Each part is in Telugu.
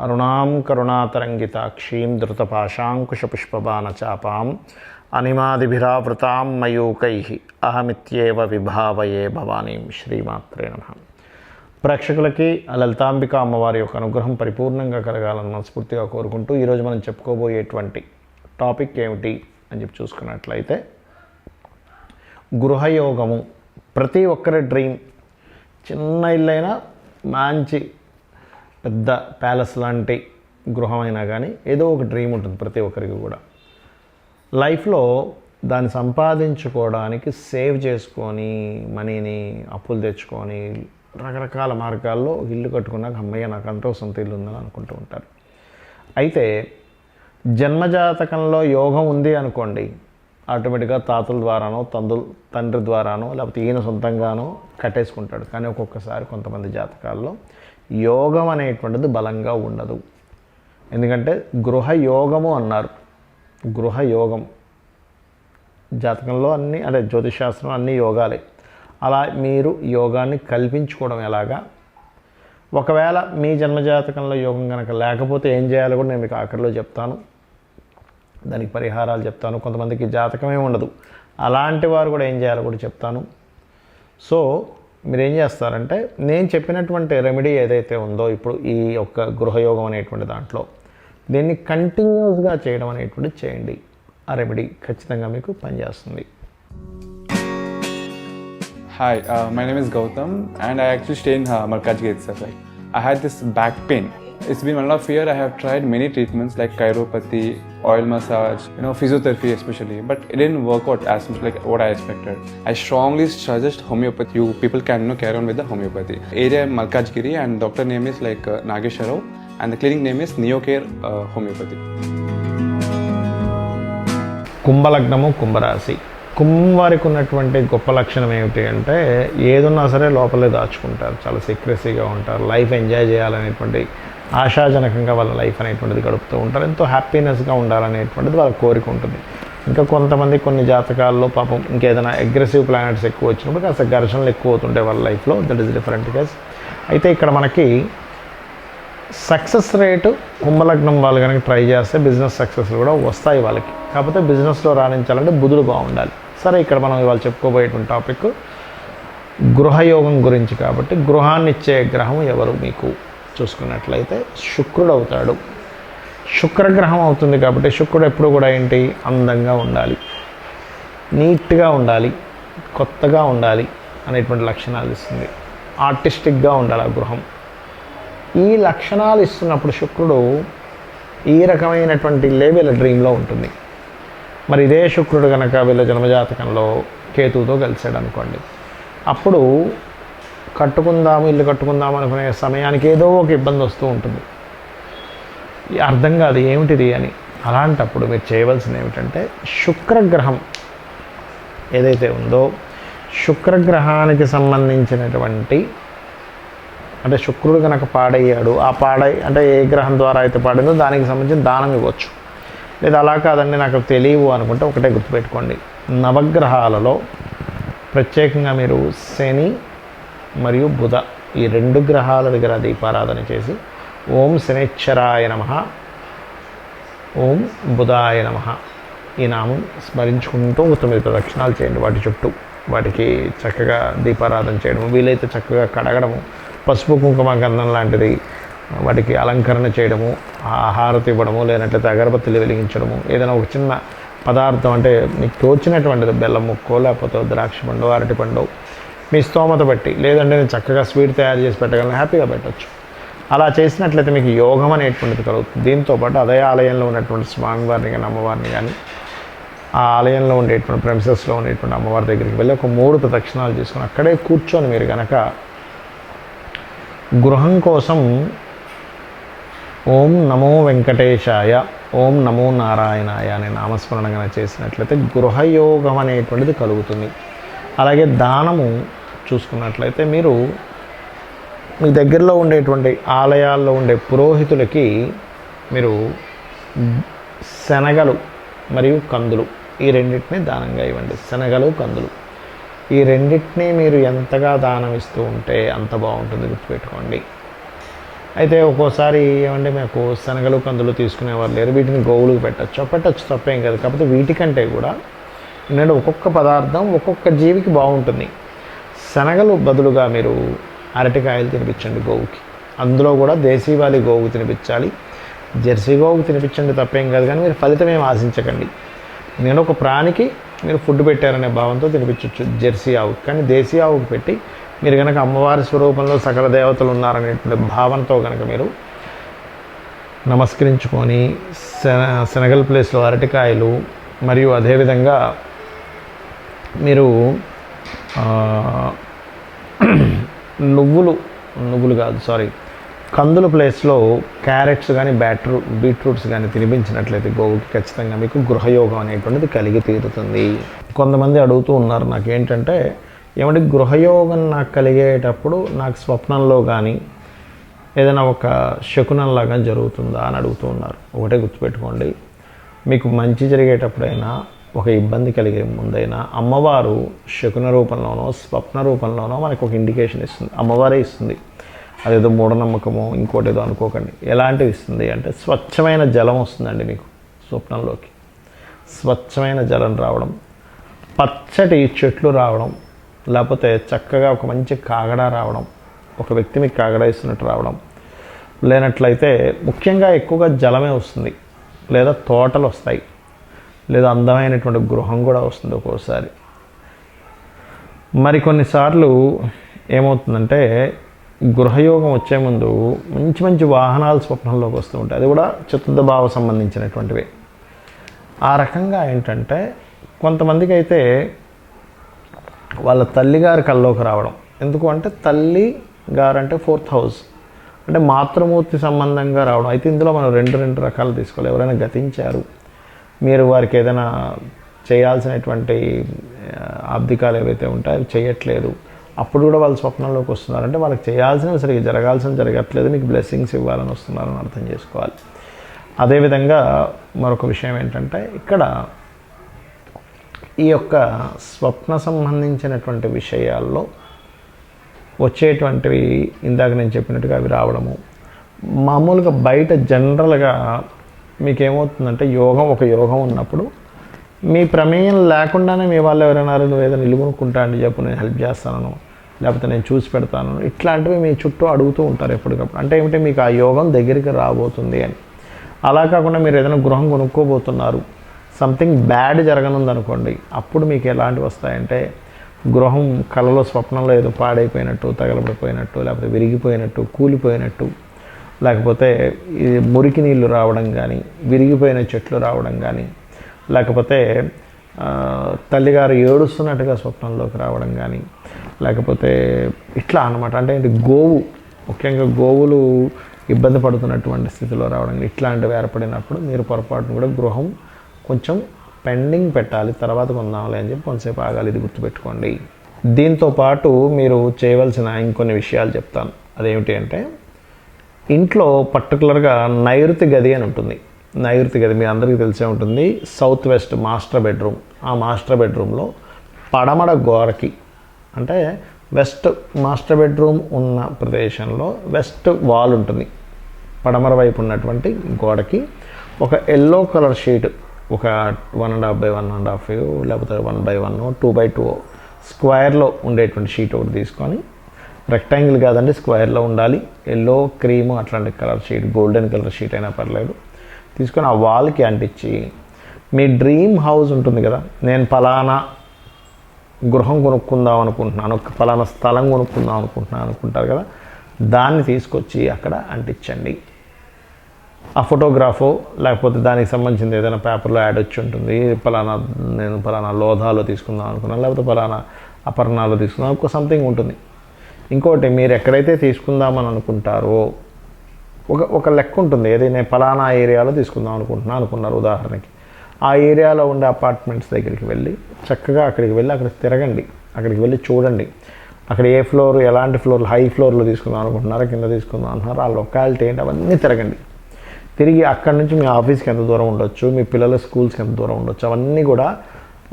అరుణాం కరుణాతరంగితాక్షీం ధృతపాశాంకుశపుష్పబాణచాపాం అనిమాదిభిరావృతాం మయూకై అహమిత్యేవ విభావయే భవానీం శ్రీమాత్రే నమ ప్రేక్షకులకి లలితాంబిక అమ్మవారి యొక్క అనుగ్రహం పరిపూర్ణంగా కలగాలని మనస్ఫూర్తిగా కోరుకుంటూ ఈరోజు మనం చెప్పుకోబోయేటువంటి టాపిక్ ఏమిటి అని చెప్పి చూసుకున్నట్లయితే గృహయోగము ప్రతి ఒక్కరి డ్రీమ్. చిన్న ఇల్లైనా మంచి పెద్ద ప్యాలెస్ లాంటి గృహమైనా కానీ ఏదో ఒక డ్రీమ్ ఉంటుంది ప్రతి ఒక్కరికి కూడా. లైఫ్లో దాన్ని సంపాదించుకోవడానికి సేవ్ చేసుకొని మనీని అప్పులు తెచ్చుకొని రకరకాల మార్గాల్లో ఇల్లు కట్టుకున్నాక అమ్మయ్య నాకు అంతో సొంత ఇల్లు ఉందని అనుకుంటూ ఉంటారు. అయితే జన్మజాతకంలో యోగం ఉంది అనుకోండి ఆటోమేటిక్గా తాతల ద్వారానో తండ్రుల తండ్రి ద్వారానో లేకపోతే ఈయన సొంతంగానో కట్టేసుకుంటాడు. కానీ ఒక్కొక్కసారి కొంతమంది జాతకాల్లో యోగం అనేటువంటిది బలంగా ఉండదు. ఎందుకంటే గృహయోగము అన్నారు. గృహయోగం. జాతకంలో అన్ని అదే జ్యోతిషాస్త్రం అన్ని యోగాలే. అలా మీరు యోగాన్ని కల్పించుకోవడం ఎలాగా? ఒకవేళ మీ జన్మజాతకంలో యోగం కనుక లేకపోతే ఏం చేయాలో కూడా నేను మీకు ఆఖరిలో చెప్తాను. దానికి పరిహారాలు చెప్తాను. కొంతమందికి జాతకమే ఉండదు. అలాంటి వారు కూడా ఏం చేయాలో కూడా చెప్తాను. సో మీరు ఏం చేస్తారంటే నేను చెప్పినటువంటి రెమెడీ ఏదైతే ఉందో ఇప్పుడు ఈ యొక్క గృహయోగం అనేటువంటి దాంట్లో దీన్ని కంటిన్యూస్గా చేయడం అనేటువంటిది చేయండి. ఆ రెమెడీ ఖచ్చితంగా మీకు పనిచేస్తుంది. Hi my name is Gautam and I actually stay in Markaz gate sir I had this back pain. It's been one and a half year. I have tried many treatments like chiropathy, oil massage, you know, physiotherapy especially, but it didn't work out as much like what I expected. I strongly suggest homeopathy. You people can you know, carry on with the homeopathy. Area Malkajgiri, and doctor name is like uh, Nageshwar Rao, and the clinic name is Neocare uh, Homeopathy. కుంభలగ్నము కుంభరాశి కుంభవారికి ఉన్నటువంటి గొప్ప లక్షణం ఏమిటి అంటే ఏదున్నా సరే లోపలే దాచుకుంటారు చాలా సీక్రెసీగా ఉంటారు లైఫ్ ఎంజాయ్ చేయాలనేటువంటి ఆశాజనకంగా వాళ్ళ లైఫ్ అనేటువంటిది గడుపుతూ ఉంటారు. ఎంతో హ్యాపీనెస్గా ఉండాలనేటువంటిది వాళ్ళ కోరిక ఉంటుంది. ఇంకా కొంతమంది కొన్ని జాతకాల్లో పాపం ఇంకేదైనా అగ్రెసివ్ ప్లానెట్స్ ఎక్కువ వచ్చినప్పుడు కాస్త ఘర్షణలు ఎక్కువ అవుతుంటాయి వాళ్ళ లైఫ్లో. దట్ ఈస్ డిఫరెంట్ కేస్ అయితే ఇక్కడ మనకి సక్సెస్ రేటు కుంభలగ్నం వాళ్ళు కనుక ట్రై చేస్తే బిజినెస్ సక్సెస్ కూడా వస్తాయి వాళ్ళకి. కాకపోతే బిజినెస్లో రాణించాలంటే బుధుడు బాగుండాలి. సరే ఇక్కడ మనం ఇవాళ చెప్పుకోబోయేటువంటి టాపిక్ గృహయోగం గురించి కాబట్టి గృహాన్ని ఇచ్చే గ్రహం ఎవరు మీకు? చూసుకున్నట్లయితే శుక్రుడు అవుతాడు శుక్రగ్రహం అవుతుంది కాబట్టి శుక్రుడు ఎప్పుడు కూడా ఏంటి? అందంగా ఉండాలి. నీట్గా ఉండాలి. కొత్తగా ఉండాలి అనేటువంటి లక్షణాలు ఇస్తుంది. ఆర్టిస్టిక్గా ఉండాలి ఆ గృహం. ఈ లక్షణాలు ఇస్తున్నప్పుడు శుక్రుడు ఈ రకమైనటువంటి ఇల్లే డ్రీమ్లో ఉంటుంది. మరి ఇదే శుక్రుడు కనుక వీళ్ళ జన్మజాతకంలో కేతువుతో కలిసాడు అనుకోండి అప్పుడు కట్టుకుందాము ఇల్లు కట్టుకుందాము అనుకునే సమయానికి ఏదో ఒక ఇబ్బంది వస్తూ ఉంటుంది. అర్థం కాదు ఏమిటిది అని. అలాంటప్పుడు మీరు చేయవలసింది ఏమిటంటే శుక్రగ్రహం ఏదైతే ఉందో శుక్రగ్రహానికి సంబంధించినటువంటి అంటే శుక్రుడు కనుక పాడయ్యాడు ఆ పాడై అంటే ఏ గ్రహం ద్వారా అయితే పాడిందో దానికి సంబంధించిన దానం ఇవ్వచ్చు. లేదా అలా కాదండి నాకు తెలియవు అనుకుంటే ఒకటే గుర్తుపెట్టుకోండి. నవగ్రహాలలో ప్రత్యేకంగా మీరు శని మరియు బుధ ఈ రెండు గ్రహాల దగ్గర దీపారాధన చేసి ఓం శనేశ్వరాయ నమ. ఓం బుధాయ నమ. ఈ నామం స్మరించుకుంటూ తొమ్మిది ప్రదక్షిణాలు చేయండి. వాటి చుట్టూ వాటికి చక్కగా దీపారాధన చేయడము వీలైతే చక్కగా కడగడము పసుపు కుంకుమ గంధం లాంటిది వాటికి అలంకరణ చేయడము ఆహారతి ఇవ్వడము లేనట్లయితే అగరబత్తులు వెలిగించడము ఏదైనా ఒక చిన్న పదార్థం అంటే మీకు తోచినటువంటిది బెల్లం ముక్కో లేకపోతే ద్రాక్ష పండు అరటి పండు మీ స్తోమత బట్టి లేదంటే నేను చక్కగా స్వీట్ తయారు చేసి పెట్టగలను హ్యాపీగా పెట్టచ్చు. అలా చేసినట్లయితే మీకు యోగం అనేటువంటిది కలుగుతుంది. దీంతోపాటు అదే ఆలయంలో ఉన్నటువంటి స్వామివారిని కానీ అమ్మవారిని కానీ ఆ ఆలయంలో ఉండేటువంటి ప్రెమిసెస్లో ఉండేటువంటి అమ్మవారి దగ్గరికి వెళ్ళి ఒక మూడు ప్రదక్షిణాలు చేసుకుని అక్కడే కూర్చొని మీరు కనుక గృహం కోసం ఓం నమో వెంకటేశాయ ఓం నమో నారాయణాయ అనే నామస్మరణ చేసినట్లయితే గృహయోగం అనేటువంటిది కలుగుతుంది. అలాగే దానము చూసుకున్నట్లయితే మీరు మీ దగ్గరలో ఉండేటువంటి ఆలయాల్లో ఉండే పురోహితులకి మీరు శనగలు మరియు కందులు ఈ రెండింటిని దానంగా ఇవ్వండి. శనగలు కందులు. ఈ రెండింటినీ మీరు ఎంతగా దానం ఇస్తూ ఉంటే అంత బాగుంటుంది గుర్తుపెట్టుకోండి. అయితే ఒక్కోసారి ఏమంటే మాకు శనగలు కందులు తీసుకునేవారు లేరు. వీటిని గోవులకు పెట్టచ్చు. పెట్టచ్చు తప్పేం కాదు. కాకపోతే వీటికంటే కూడా నేను ఒక్కొక్క పదార్థం ఒక్కొక్క జీవికి బాగుంటుంది. శనగలు బదులుగా మీరు అరటికాయలు తినిపించండి గోవుకి. అందులో కూడా దేశీవాలి గోవు తినిపించాలి. జెర్సీ గోవుకు తినిపించండి తప్పేం కాదు కానీ మీరు ఫలితం ఏం ఆశించకండి. నేను ఒక ప్రాణికి మీరు ఫుడ్ పెట్టారనే భావంతో తినిపించవచ్చు జెర్సీ ఆవు. కానీ దేశీ ఆవుకు పెట్టి మీరు కనుక అమ్మవారి స్వరూపంలో సకల దేవతలు ఉన్నారనేటువంటి భావనతో కనుక మీరు నమస్కరించుకొని శన శనగల ప్లేస్లో అరటికాయలు మరియు అదేవిధంగా మీరు నువ్వులు నువ్వులు కాదు సారీ కందుల ప్లేస్లో క్యారెట్స్ కానీ బ్యాట్రూ బీట్రూట్స్ కానీ తినిపించినట్లయితే గోవుకి ఖచ్చితంగా మీకు గృహయోగం అనేటువంటిది కలిగి తీరుతుంది. కొంతమంది అడుగుతూ ఉన్నారు నాకు ఏంటంటే ఏమంటే గృహయోగం నాకు కలిగేటప్పుడు నాకు స్వప్నంలో కానీ ఏదైనా ఒక శకునంలాగా జరుగుతుందా అని అడుగుతూ ఉన్నారు. ఒకటే గుర్తుపెట్టుకోండి. మీకు మంచి జరిగేటప్పుడైనా ఒక ఇబ్బంది కలిగే ముందైనా అమ్మవారు శకున రూపంలోనో స్వప్న రూపంలోనో మనకు ఒక ఇండికేషన్ ఇస్తుంది. అమ్మవారే ఇస్తుంది. అదేదో మూఢనమ్మకమో ఇంకోటి ఏదో అనుకోకండి. ఎలాంటివి ఇస్తుంది అంటే స్వచ్ఛమైన జలం వస్తుందండి మీకు స్వప్నంలోకి. స్వచ్ఛమైన జలం రావడం పచ్చటి చెట్లు రావడం లేకపోతే చక్కగా ఒక మంచి కాగడా రావడం ఒక వ్యక్తి మీకు కాగడా ఇస్తున్నట్టు రావడం లేనట్లయితే ముఖ్యంగా ఎక్కువగా జలమే వస్తుంది. లేదా తోటలు వస్తాయి. లేదా అందమైనటువంటి గృహం కూడా వస్తుంది ఒక్కోసారి. మరి కొన్నిసార్లు ఏమవుతుందంటే గృహయోగం వచ్చే ముందు మంచి మంచి వాహనాలు స్వప్నంలోకి వస్తూ ఉంటాయి. అది కూడా చతుర్థ భావ సంబంధించినటువంటివి. ఆ రకంగా ఏంటంటే కొంతమందికి అయితే వాళ్ళ తల్లిగారి కల్లోకి రావడం. ఎందుకు అంటే తల్లి గారు అంటే ఫోర్త్ హౌస్. అంటే మాతృమూర్తి సంబంధంగా రావడం. అయితే ఇందులో మనం రెండు రెండు రకాలు తీసుకోవాలి. ఎవరైనా గతించారు మీరు వారికి ఏదైనా చేయాల్సినటువంటి ఆబ్దికాలు ఏవైతే ఉంటాయో అవి చేయట్లేదు. అప్పుడు కూడా వాళ్ళు స్వప్నంలోకి వస్తున్నారు. అంటే వాళ్ళకి చేయాల్సినవి సరిగ్గా జరగాల్సిన జరగట్లేదు. మీకు బ్లెస్సింగ్స్ ఇవ్వాలని వస్తున్నారని అర్థం చేసుకోవాలి. అదేవిధంగా మరొక విషయం ఏంటంటే ఇక్కడ ఈ యొక్క స్వప్న సంబంధించినటువంటి విషయాల్లో వచ్చేటువంటివి ఇందాక నేను చెప్పినట్టుగా అవి రావడము. మామూలుగా బయట జనరల్గా మీకు ఏమవుతుందంటే యోగం ఒక యోగం ఉన్నప్పుడు మీ ప్రమేయం లేకుండానే మీ వాళ్ళు ఎవరైనా నువ్వు ఏదైనా నిలుగునుకుంటా అని చెప్పు నేను హెల్ప్ చేస్తాను లేకపోతే నేను చూసి పెడతాను ఇట్లాంటివి మీ చుట్టూ అడుగుతూ ఉంటారు ఎప్పటికప్పుడు. అంటే ఏమిటి మీకు ఆ యోగం దగ్గరికి రాబోతుంది అని. అలా కాకుండా మీరు ఏదైనా గృహం కొనుక్కోబోతున్నారు సంథింగ్ బ్యాడ్ జరగనుందనుకోండి అప్పుడు మీకు ఎలాంటివి వస్తాయంటే గృహం కలలో స్వప్నంలో ఏదో పాడైపోయినట్టు తగలబడిపోయినట్టు లేకపోతే విరిగిపోయినట్టు కూలిపోయినట్టు లేకపోతే ఈ మురికి నీళ్ళు రావడం కానీ విరిగిపోయిన చెట్లు రావడం కానీ లేకపోతే తల్లిగారు ఏడుస్తున్నట్టుగా స్వప్నంలోకి రావడం కానీ లేకపోతే ఇట్లా అనమాట అంటే ఏంటి? గోవు ముఖ్యంగా గోవులు ఇబ్బంది పడుతున్నటువంటి స్థితిలో రావడం ఇట్లాంటివి ఏర్పడినప్పుడు మీరు పొరపాటును కూడా గృహం కొంచెం పెండింగ్ పెట్టాలి. తర్వాత కొందాంలే అని చెప్పి కొంతసేపు ఆగాలి. ఇది గుర్తుపెట్టుకోండి. దీంతో పాటు మీరు చేయవలసిన ఇంకొన్ని విషయాలు చెప్తాను. అదేమిటి అంటే ఇంట్లో పర్టికులర్గా నైరుతి గది అని ఉంటుంది. నైరుతి గది మీ అందరికీ తెలిసే ఉంటుంది. South west master bedroom. ఆ మాస్టర్ బెడ్రూమ్లో పడమడ గోరకి అంటే వెస్ట్ మాస్టర్ బెడ్రూమ్ ఉన్న ప్రదేశంలో వెస్ట్ వాల్ ఉంటుంది. పడమర వైపు ఉన్నటువంటి గోడకి ఒక ఎల్లో కలర్ షీట్ ఒక one and half by one and half లేకపోతే one by one two by two స్క్వేర్లో ఉండేటువంటి షీట్ ఒకటి తీసుకొని రెక్టాంగిల్ కాదండి స్క్వేర్లో ఉండాలి. ఎల్లో క్రీమ్ అట్లాంటి colour sheet golden colour sheet అయినా పర్లేదు. తీసుకొని ఆ వాల్కి అంటించి మీ డ్రీమ్ హౌస్ ఉంటుంది కదా నేను ఫలానా గృహం కొనుక్కుందాం అనుకుంటున్నాను ఫలానా స్థలం కొనుక్కుందాం అనుకుంటున్నాను అనుకుంటారు కదా దాన్ని తీసుకొచ్చి అక్కడ అంటించండి. ఆ ఫోటోగ్రాఫో లేకపోతే దానికి సంబంధించింది ఏదైనా పేపర్లో యాడ్ వచ్చి ఉంటుంది ఫలానా నేను ఫలానా లోధాలో తీసుకుందాం అనుకున్నాను లేకపోతే ఫలానా అపర్ణాలో తీసుకుందాం ఒక సంథింగ్ ఉంటుంది. ఇంకోటి మీరు ఎక్కడైతే తీసుకుందామని అనుకుంటారో ఒక ఒక లెక్క ఉంటుంది. ఏదైనా ఫలానా ఏరియాలో తీసుకుందాం అనుకుంటున్నా అనుకున్నారు ఉదాహరణకి. ఆ ఏరియాలో ఉండే అపార్ట్మెంట్స్ దగ్గరికి వెళ్ళి చక్కగా అక్కడికి వెళ్ళి అక్కడ తిరగండి. అక్కడికి వెళ్ళి చూడండి. అక్కడ ఏ ఫ్లోర్ ఎలాంటి ఫ్లోర్ హై ఫ్లోర్లో తీసుకుందాం అనుకుంటున్నారా కింద తీసుకుందాం అంటున్నారు ఆ లొకాలిటీ ఏంటి అవన్నీ తిరగండి. తిరిగి అక్కడి నుంచి మీ ఆఫీస్కి ఎంత దూరం ఉండొచ్చు మీ పిల్లల స్కూల్స్కి ఎంత దూరం ఉండొచ్చు అవన్నీ కూడా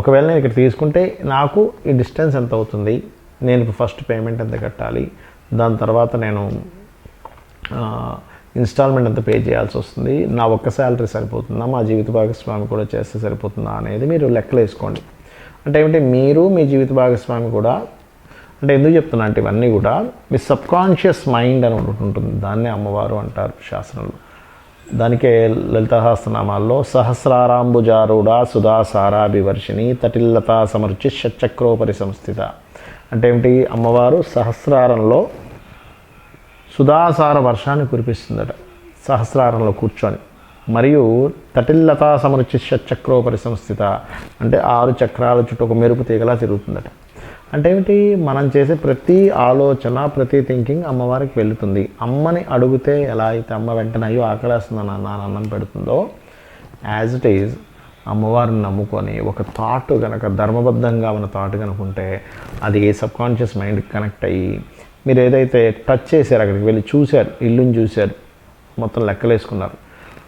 ఒకవేళ నేను ఇక్కడ తీసుకుంటే నాకు ఈ డిస్టెన్స్ ఎంత అవుతుంది? నేను ఫస్ట్ పేమెంట్ ఎంత కట్టాలి దాని తర్వాత నేను ఇన్స్టాల్మెంట్ ఎంత పే చేయాల్సి వస్తుంది నా ఒక్క శాలరీ సరిపోతుందా మా జీవిత భాగస్వామి కూడా చేస్తే సరిపోతుందా అనేది మీరు లెక్కలు వేసుకోండి. అంటే ఏమిటి మీరు మీ జీవిత భాగస్వామి కూడా అంటే ఎందుకు చెప్తున్నా అంటే ఇవన్నీ కూడా మీ సబ్కాన్షియస్ మైండ్ అని ఉంటుంది దాన్నే అమ్మవారు అంటారు శాసనంలో దానికే లలితహాస్తనామాల్లో సహస్రారాంబుజారూఢ సుధాసారాభివర్షిణి తటిల్లతా సమర్చి షట్చక్రోపరి సంస్థిత అంటే ఏమిటి? అమ్మవారు సహస్రారంలో సుధాసార వర్షాన్ని కురిపిస్తుందట. సహస్రారంలో కూర్చొని. మరియు తటిల్లతా సమరుచి షట్చక్రోపరి సంస్థిత అంటే ఆరు చక్రాల చుట్టూ ఒక మెరుపు తీగలా తిరుగుతుందట. అంటే ఏమిటి? మనం చేసే ప్రతి ఆలోచన ప్రతి థింకింగ్ అమ్మవారికి వెళుతుంది. అమ్మని అడిగితే ఎలా అయితే అమ్మ వెంటనే అయ్యో ఆకలేస్తుందని నా అన్నం పెడుతుందో యాజ్ ఇట్ ఈజ్ అమ్మవారిని నమ్ముకొని ఒక థాట్ కనుక ధర్మబద్ధంగా ఉన్న థాట్ కనుక ఉంటే అది సబ్కాన్షియస్ మైండ్కి కనెక్ట్ అయ్యి మీరు ఏదైతే టచ్ చేశారు అక్కడికి వెళ్ళి చూశారు ఇల్లుని చూశారు మొత్తం లెక్కలేసుకున్నారు.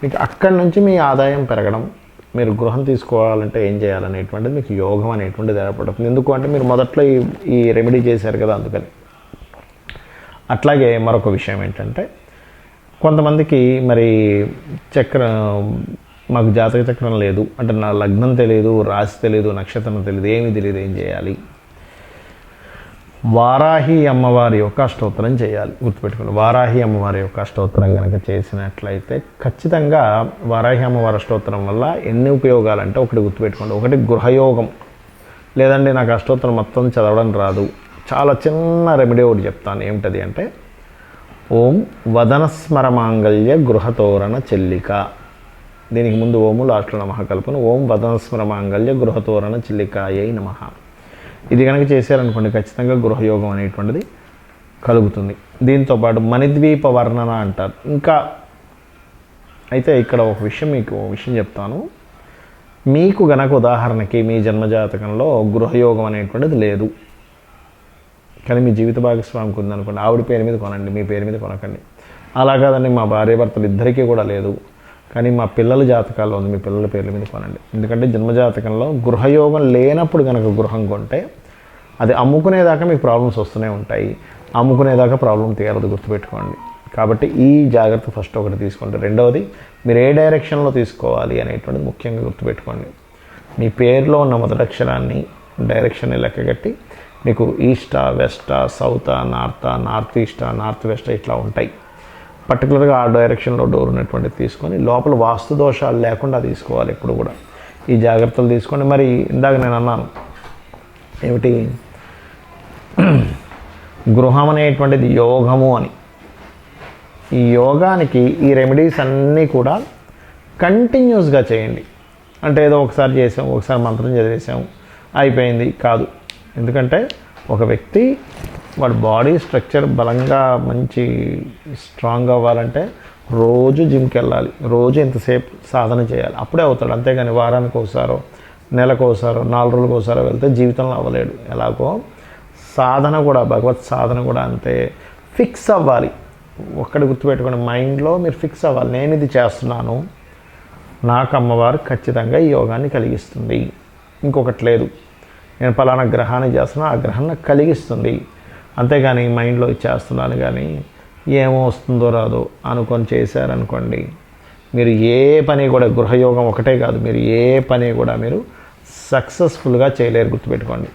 మీకు అక్కడి నుంచి మీ ఆదాయం పెరగడం మీరు గృహం తీసుకోవాలంటే ఏం చేయాలనేటువంటిది మీకు యోగం అనేటువంటిది ఏర్పడుతుంది. ఎందుకు అంటే మీరు మొదట్లో ఈ ఈ రెమెడీ చేశారు కదా అందుకని. అట్లాగే మరొక విషయం ఏంటంటే కొంతమందికి మరి చక్ర మాకు జాతక చక్రం లేదు. అంటే నా లగ్నం తెలియదు రాశి తెలియదు నక్షత్రం తెలియదు ఏమీ తెలియదు ఏం చేయాలి? వారాహి అమ్మవారి యొక్క అష్టోత్తరం చేయాలి. గుర్తుపెట్టుకోండి వారాహి అమ్మవారి యొక్క అష్టోత్తరం కనుక చేసినట్లయితే ఖచ్చితంగా వారాహి అమ్మవారి అష్టోత్తరం వల్ల ఎన్ని ఉపయోగాలు అంటే ఒకటి గుర్తుపెట్టుకోండి. ఒకటి గృహయోగం. లేదండి నాకు అష్టోత్తరం మొత్తం చదవడం రాదు. చాలా చిన్న రెమెడీ ఒకటి చెప్తాను. ఏమిటది అంటే ఓం వదనస్మర మాంగళ్య గృహతోరణ చెల్లిక. దీనికి ముందు ఓము లాస్ట్లో నమః కలుపును ఓం వదనస్మర మాంగళ్య గృహతోరణ చెల్లికాయై నమః. ఇది కనుక చేశారనుకోండి ఖచ్చితంగా గృహయోగం అనేటువంటిది కలుగుతుంది. దీంతోపాటు మణిద్వీప వర్ణన అంటారు. ఇంకా అయితే ఇక్కడ ఒక విషయం మీకు ఒక విషయం చెప్తాను. మీకు గనక ఉదాహరణకి మీ జన్మజాతకంలో గృహయోగం అనేటువంటిది లేదు. కానీ మీ జీవిత భాగస్వామికి ఉందనుకోండి ఆవిడ పేరు మీద కొనండి మీ పేరు మీద కొనకండి. అలా కాదండి మా భార్యాభర్తలు ఇద్దరికీ కూడా లేదు. కానీ మా పిల్లల జాతకాల్లో ఉంది. మీ పిల్లల పేర్ల మీద కొనండి. ఎందుకంటే జన్మజాతకంలో గృహయోగం లేనప్పుడు కనుక గృహం కొంటే అది అమ్ముకునేదాకా మీకు ప్రాబ్లమ్స్ వస్తూనే ఉంటాయి. అమ్ముకునేదాకా ప్రాబ్లం తీరదు గుర్తుపెట్టుకోండి. కాబట్టి ఈ జాగ్రత్త ఫస్ట్ ఒకటి తీసుకోండి. రెండవది మీరు ఏ డైరెక్షన్లో తీసుకోవాలి అనేటువంటిది ముఖ్యంగా గుర్తుపెట్టుకోండి. మీ పేరులో ఉన్న మొదటక్షరాన్ని డైరెక్షన్ని లెక్కగట్టి మీకు ఈస్టా వెస్టా సౌతా నార్తా నార్త్ ఈస్టా నార్త్ వెస్టా ఇట్లా ఉంటాయి. పర్టికులర్గా ఆ డైరెక్షన్లో డోర్ ఉన్నటువంటి తీసుకొని లోపల వాస్తు దోషాలు లేకుండా తీసుకోవాలి ఎప్పుడు కూడా. ఈ జాగ్రత్తలు తీసుకోండి. మరి ఇందాక నేను అన్నాను ఏమిటి? గృహం అనేటువంటిది యోగము అని. ఈ యోగానికి ఈ రెమెడీస్ అన్నీ కూడా కంటిన్యూస్గా చేయండి. అంటే ఏదో ఒకసారి చేసాం ఒకసారి మంత్రం చదివేసాము అయిపోయింది కాదు. ఎందుకంటే ఒక వ్యక్తి వాడి బాడీ స్ట్రక్చర్ బలంగా మంచి స్ట్రాంగ్ అవ్వాలంటే రోజు జిమ్కి వెళ్ళాలి రోజు ఇంతసేపు సాధన చేయాలి. అప్పుడే అవుతాడు. అంతేగాని వారానికి ఒకసారో నెలకు ఒకసారో నాలుగు రోజులకు ఒకసారో వెళ్తే జీవితంలో అవ్వలేడు. ఎలాగో సాధన కూడా భగవత్ సాధన కూడా అంతే. ఫిక్స్ అవ్వాలి. ఒక్కటి గుర్తుపెట్టుకోండి. మైండ్లో మీరు ఫిక్స్ అవ్వాలి. నేను ఇది చేస్తున్నాను. నాకు అమ్మవారు ఖచ్చితంగా ఈ యోగాన్ని కలిగిస్తుంది. ఇంకొకటి లేదు. నేను పలానా గ్రహాన్ని చేస్తున్నా ఆ గ్రహం నాకు కలిగిస్తుంది. అంతేగాని మైండ్లో ఇచ్చేస్తున్నాను కానీ ఏమో వస్తుందో రాదో అనుకొని చేశారనుకోండి మీరు ఏ పని కూడా గృహయోగం ఒకటే కాదు మీరు ఏ పని కూడా మీరు సక్సెస్ఫుల్గా చేయలేరు గుర్తుపెట్టుకోండి.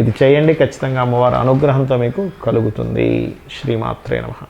ఇది చేయండి ఖచ్చితంగా అమ్మవారి అనుగ్రహంతో మీకు కలుగుతుంది. శ్రీమాత్రే నమ.